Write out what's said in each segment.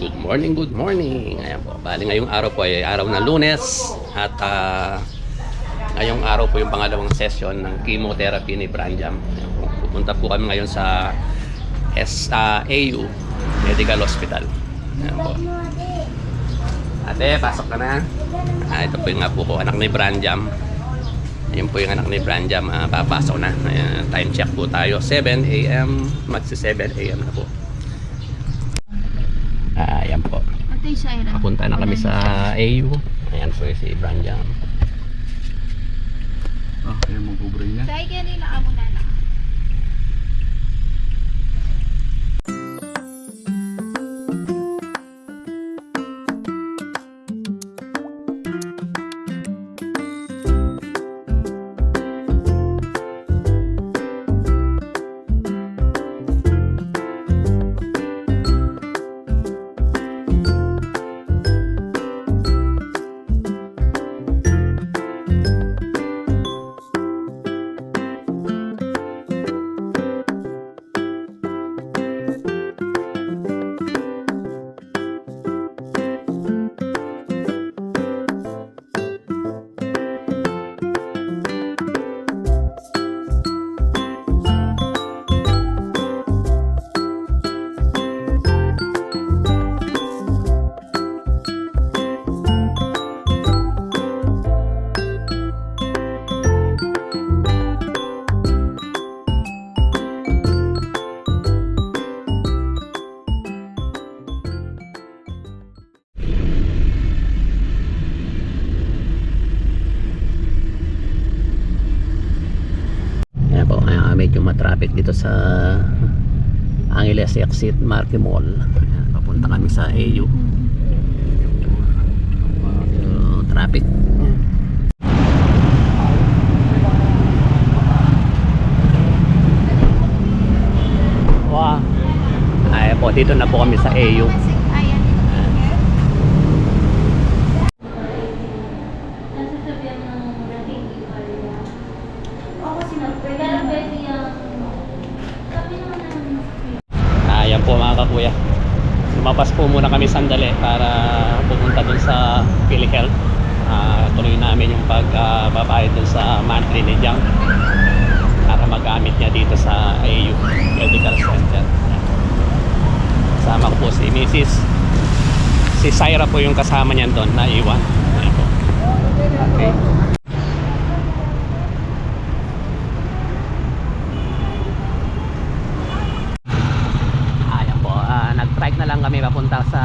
Good morning, good morning. Ayan po. Bali ngayong araw po ay araw ng lunes at ah, ngayong araw po yung pangalawang session ng chemotherapy ni Branjam. Ayan. Pupunta po kami ngayon sa SAU Medical Hospital. Ayan po. Ate, pasok ka na. Ah, ito po yung nga po ko, anak ni Branjam. Ayun po yung anak ni Branjam, ah, papasok na. Ayan, time check po tayo. 7 a.m. Magsi 7 a.m. na po. Ayan po. Shaira. Papunta na kami sa AU. Ayan po si Branjam. Ah, kaya mag-ubray na. Dahil kaya nila ako na na. Medyo matraffic dito sa Angeles Exit Marque Mall. Papunta kami sa AU. So, traffic. Wow. Ayan po, dito na po kami sa AU. Kasi ayan. Kakuya. Lumapas po muna kami sandali para pumunta dun sa PhilHealth. Ah, tuloy namin yung pagbabayad dun sa monthly ni Jang para magamit niya dito sa AU Medical Center. Kasama ko po si Mrs. Si Syra po yung kasama niyan doon na iwan. Ayan po. Okay. Ayan po, ah, nag-trike na lang kami papunta sa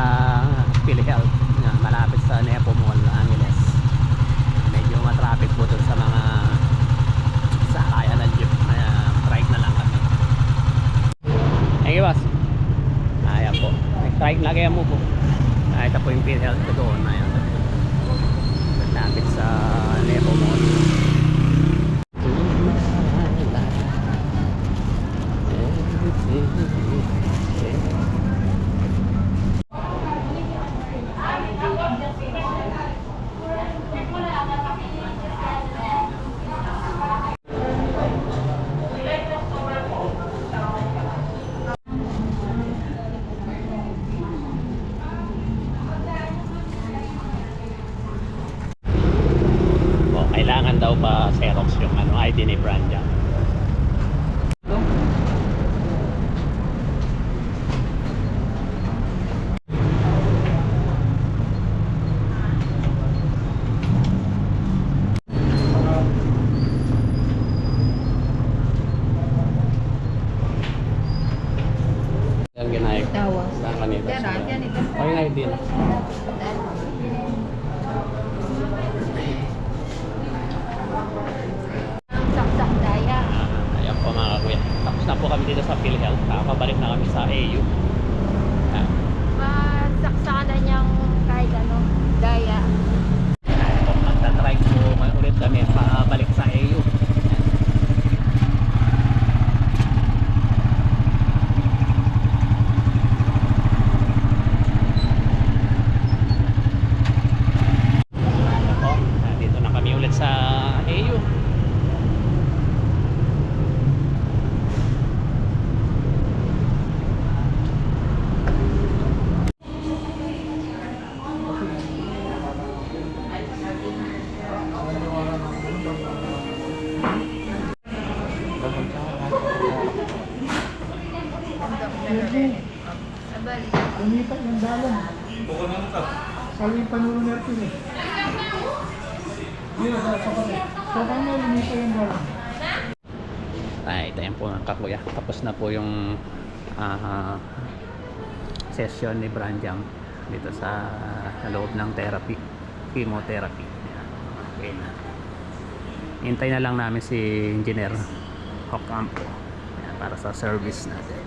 PhilHealth, yan, malapit sa Nepo Mall, Angeles. Medyo matraffic po dun sa mga sakayan ng jeep, kaya trike na lang kami. Thank you, boss. Ayan po, nag-trike na kaya mo po. Ah, ito po yung PhilHealth ko doon, ayan. Malapit sa Nepo Mall. Daw pa Xerox yung ano, ID ni Branja. Dito sa PhilHealth. Nakakabalik na kami sa AU. Lumipat ng dalan. Kalipan mo na ito eh. Yun, sa kapatid. Sa kanya, lumipat yung dalan. Ay, ito po mga kakuya. Tapos na po yung ah, session ni Branjam dito sa, sa loob ng therapy, chemotherapy. Okay na. Hintay na lang namin si Engineer Ayan, para sa service natin.